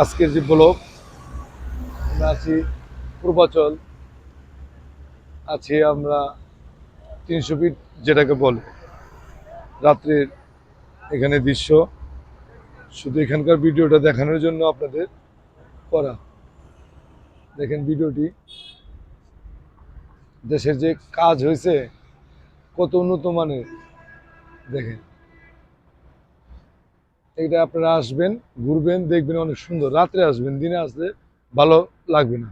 আজকের যে ব্লক আমরা আছি পূর্বাচল। আছি আমরা তিনশো ফিট, যেটাকে বলে রাত্রের এখানে দৃশ্য। শুধু এখানকার ভিডিওটা দেখানোর জন্য আপনাদের করা। দেখেন ভিডিওটি। দেশের যে কাজ হয়েছে, কত উন্নত মানের। দেখেন। এটা আপনারা আসবেন, ঘুরবেন, দেখবেন অনেক সুন্দর। রাত্রে আসবেন, দিনে আসলে ভালো লাগবে না।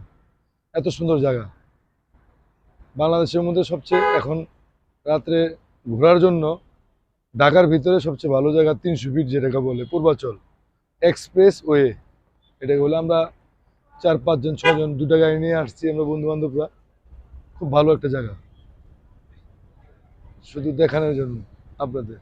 এত সুন্দর জায়গা। বাংলাদেশের মধ্যে সবচেয়ে এখন রাত্রে ঘোরার জন্য ঢাকার ভিতরে সবচেয়ে ভালো জায়গা তিনশো ফিট যেটাকে বলে, পূর্বাচল। এক্সপ্রেস ওয়ে এটাকে বলে আমরা চার, পাঁচজন ছজন দুটা গাড়ি নিয়ে আসছি আমরা বন্ধু বান্ধবরা খুব ভালো একটা জায়গা। শুধু দেখানোর জন্য আপনাদের।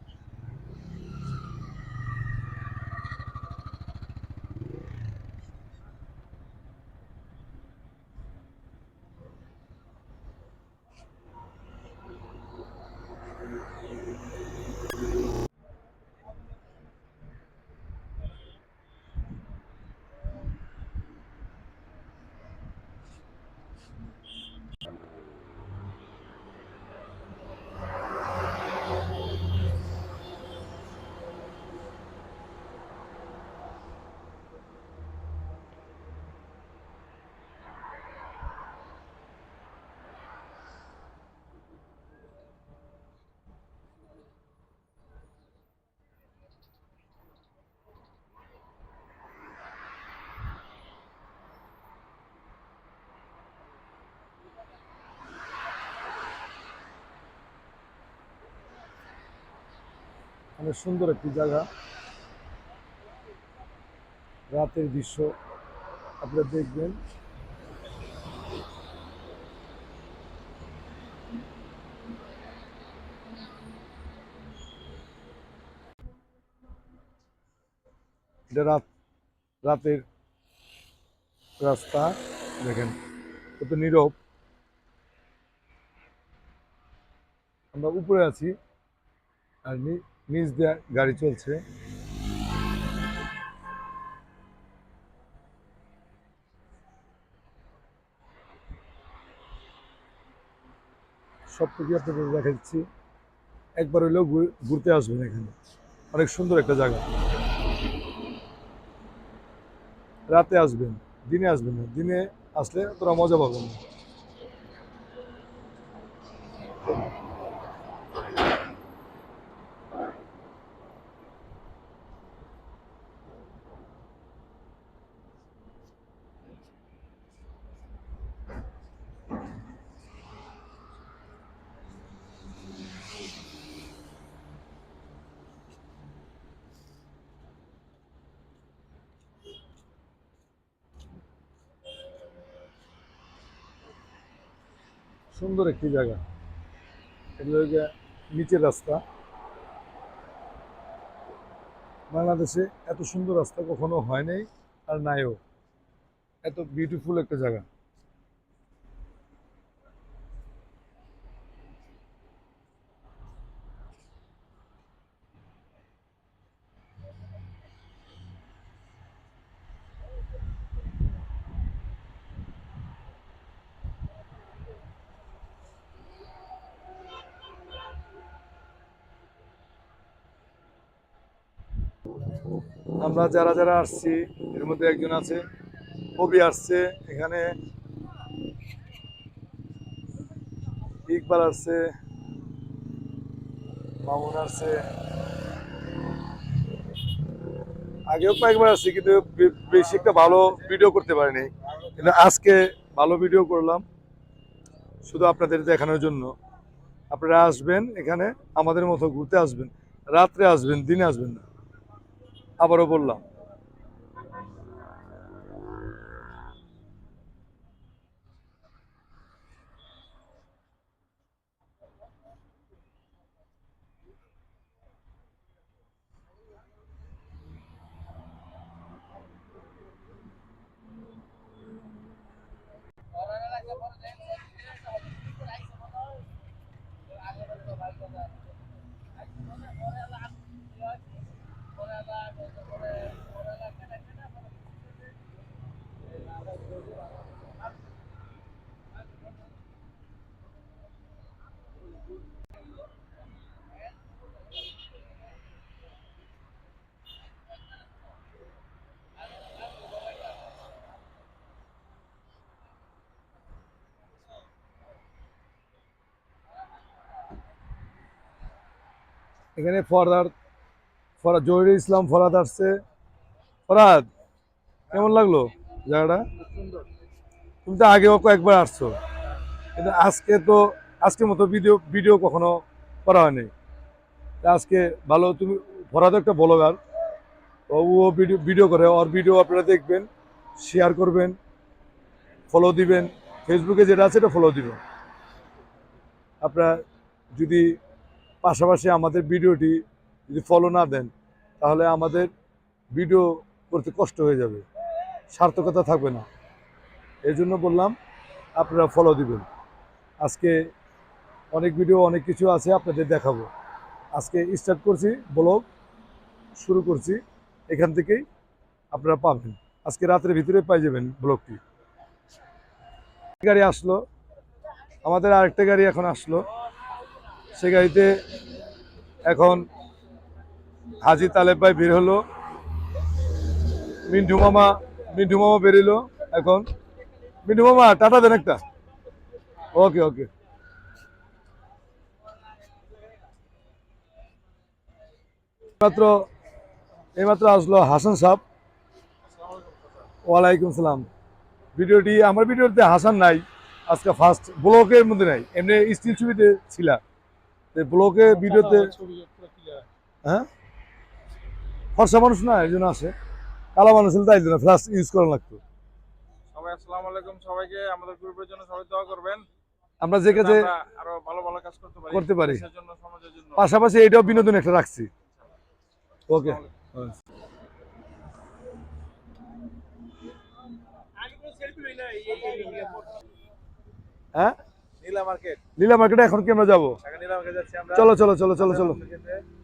অনেক সুন্দর একটি জায়গা। রাতের দৃশ্য আপনারা দেখবেন। রাত, রাতের রাস্তা, দেখেন, কত নীরব। আমরা উপরে আছি, আর নিচ দিয়ে গাড়ি চলছে। সব থেকে আপনাদের দেখাচ্ছি। একবার হইলেও ঘুর- ঘুরতে আসবেন এখানে। অনেক সুন্দর একটা জায়গা। রাতে আসবেন, দিনে আসবেন না। দিনে আসলে তোরা মজা পাবেন। না সুন্দর একটি জায়গা। এগুলো নিচের রাস্তা। বাংলাদেশে এত সুন্দর রাস্তা কখনো হয় নাই আর নাইও। এত বিউটিফুল একটা জায়গা। আমরা যারা যারা আসছি, এর মধ্যে একজন আছে, কবি আসছে, এখানে ইকবাল আসছে, মামুন আসছে। আগেও কয়েকবার আসছি, কিন্তু বেশি একটা ভালো ভিডিও করতে পারিনি। কিন্তু আজকে ভালো ভিডিও করলাম, শুধু আপনাদের দেখানোর জন্য। আপনারা আসবেন এখানে, আমাদের মতো ঘুরতে আসবেন, রাত্রে আসবেন, দিনে আসবেন না। আবারও বললাম। এখানে ফরাদ ফরাদ জহির ইসলাম ফরাদ আসছে। ফরাদ, কেমন লাগল জায়গাটা? তুমি তো আগেও কয়েকবার আসছো। কিন্তু আজকে তো, আজকের মতো ভিডিও ভিডিও কখনো করা হয়নি। আজকে ভালো, তুমি ফরাদ একটা ব্লগার। ও ভিডিও ভিডিও করে, ওর ভিডিও আপনারা দেখবেন শেয়ার করবেন ফলো দিবেন। ফেসবুকে যেটা আছে, এটা ফলো দিবেন। আপনারা যদি পাশাপাশি আমাদের ভিডিওটি যদি ফলো না দেন, তাহলে আমাদের ভিডিও করতে কষ্ট হয়ে যাবে। সার্থকতা থাকবে না। এই জন্য বললাম, আপনারা ফলো দিবেন। আজকে অনেক ভিডিও, অনেক কিছু আছে আপনাদের দেখাবো। আজকে স্টার্ট করছি ব্লগ শুরু করছি। এখান থেকেই আপনারা পাবেন। আজকে রাতের ভিতরে পাই যাবেন ব্লগটি গাড়ি আসলো। আমাদের আরেকটা গাড়ি এখন আসলো। সে গাড়িতে এখন হাজি তালেব ভাই বের হলো। মিন্টু মামা মিন্টু মামা বেরিলো এখন। মিন্টু মামা, টাটা দেন একটা। ওকে ওকে। মাত্র এইমাত্র আসলো হাসান সাহ ওয়ালাইকুম সালাম। ভিডিওটি, আমার ভিডিওতে হাসান নাই, আজকে ফার্স্ট ব্লকের মধ্যে নাই, এমনি স্টিল ছবিতে ছিল ব্লকে ভিডিওতে হ্যাঁ? ফর্সা মানুষ না এই জন্য আসে কালা মানুষ হলে তাই জন্য ফ্লাশ ইউজ করা লাগতো। সবাই আসসালামু আলাইকুম সবাইকে। আমাদের গ্রুপের জন্য সবাই দোয়া করবেন। আমরা যে কাজে আরও ভালো ভালো কাজ করতে পারি। করতে পারি। পাশাপাশি এইটাও বিনোদন একটা রাখছি। ওকে হ্যাঁ? লীলা মার্কেটে? এখন কি আমরা যাব? ঢাকা নীলা মার্কেট যাচ্ছি আমরা। চলো চলো চলো চলো চলো।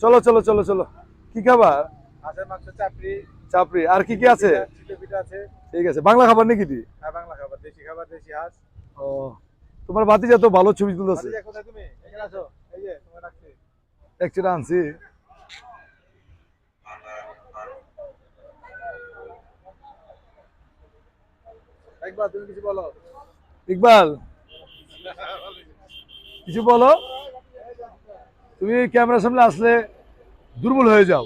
চলো চলো চলো চলো। কি খাবার? চাপড়ি। চাপড়ি। আর কি কি আছে? ঠিক আছে। বাংলা খাবার নাকি দি আর বাংলা খাবার। দেশি খাবার দেশি হাঁস। ও। তোমার বাতিজা তো ভালো ছবি তুলতেছে। ভাতিজা, কোথায় তুমি? এখানে আসো। এই যে তোমার রাখছি। একচুয়ালি আনছি। একবার তুমি কিছু বলো। ইকবাল। কিছু বলো। তুমি ক্যামেরার সামনে আসলে দুর্বল হয়ে যাও।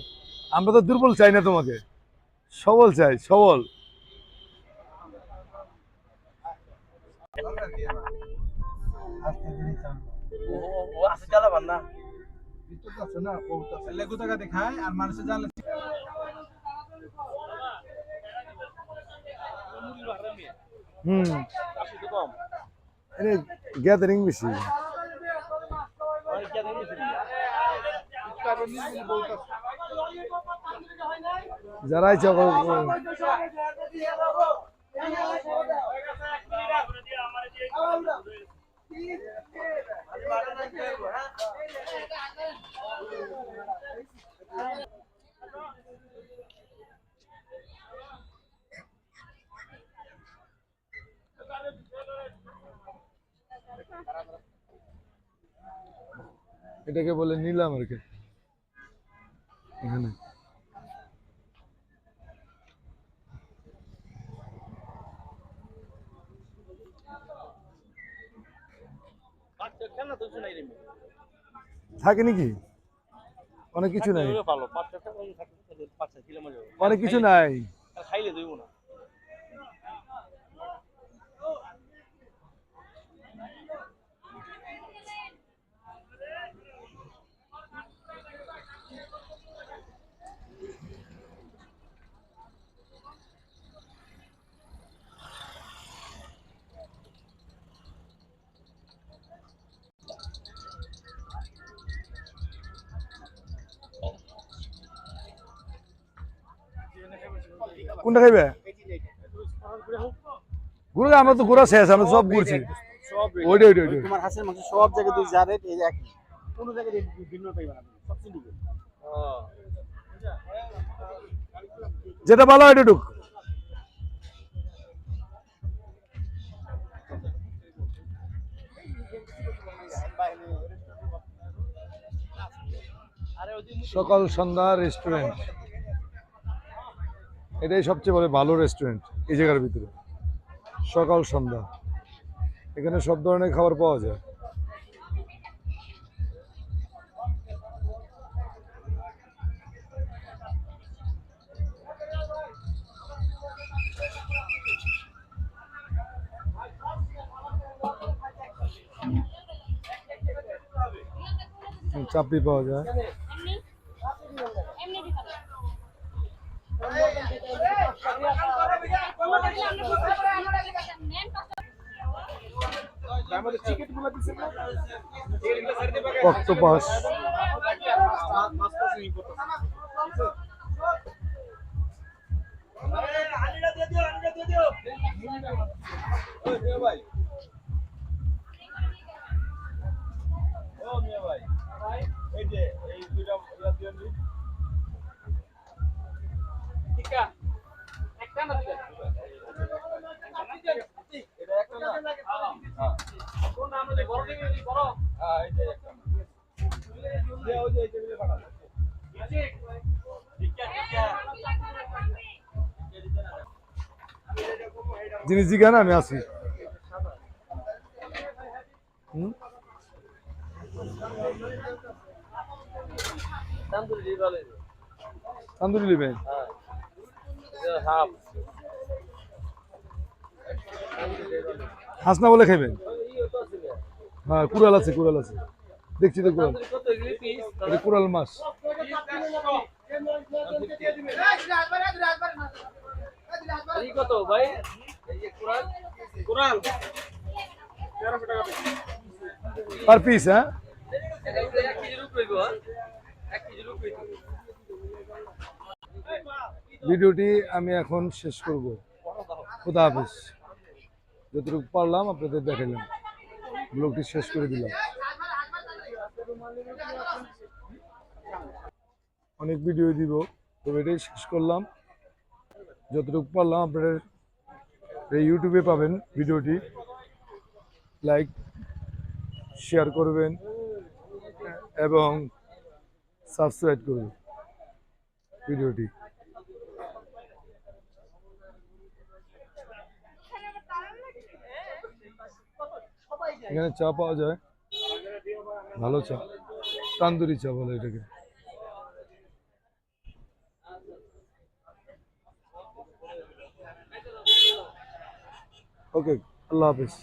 আমরা তো দুর্বল চাই না তোমাকে। সবল চাই, সবল। আর হুম গ্যাদারিং বেশি। যারাই এটাকে বলে নিলাম আর কি এখানে। থাকে নাকি? অনেক কিছু নাই? অনেক কিছু নাই। খাইলে দইব না। কোনটা খাইবে? ঘুরে আমরা তো ঘোরা শেষ আমরা সব ঘুরছি সব ওইটা ওইটা ওইটা তোমার হাঁসের মাংস সব জায়গায় দুই যা রেট এই একই। কোনো জায়গায় রেট ভিন্ন পাইবে না সব চিনবে যেটা ভালো ওইটা ঢুক। সকাল সন্ধ্যা রেস্টুরেন্ট এটাই সবচেয়ে বলে ভালো রেস্টুরেন্ট এই জায়গার ভিতরে। সকাল, সন্ধ্যা। এখানে সব ধরনের খাবার পাওয়া যায়। চাপড়ি পাওয়া যায়। নেন পাঁচটা আমাদের টিকিটগুলো দিছে না অক্টোপাস জিনিস জিজ্ঞান আমি হুম? তান্দুরি নেবেন? হাসনা বলে খাইবেন? হ্যাঁ কুড়াল আছে কুড়াল আছে। দেখছি তো কুড়াল। এটা কুড়াল মাছ। কত ভাই? পার পিস হ্যাঁ ভিডিওটি আমি এখন শেষ করব। খুদা হাফিজ। যতটুকু পারলাম আপনাদের দেখালাম ব্লগটি শেষ করে দিলাম। অনেক ভিডিও দিব, তবে এটাই শেষ করলাম। যতটুকু পারলাম আপনাদের ইউটিউবে পাবেন ভিডিওটি। লাইক শেয়ার করবেন এবং সাবস্ক্রাইব করবেন ভিডিওটি। এখানে চা পাওয়া যায়। ভালো চা। তান্দুরি চা বলে এটাকে। ওকে আল্লাহ হাফিজ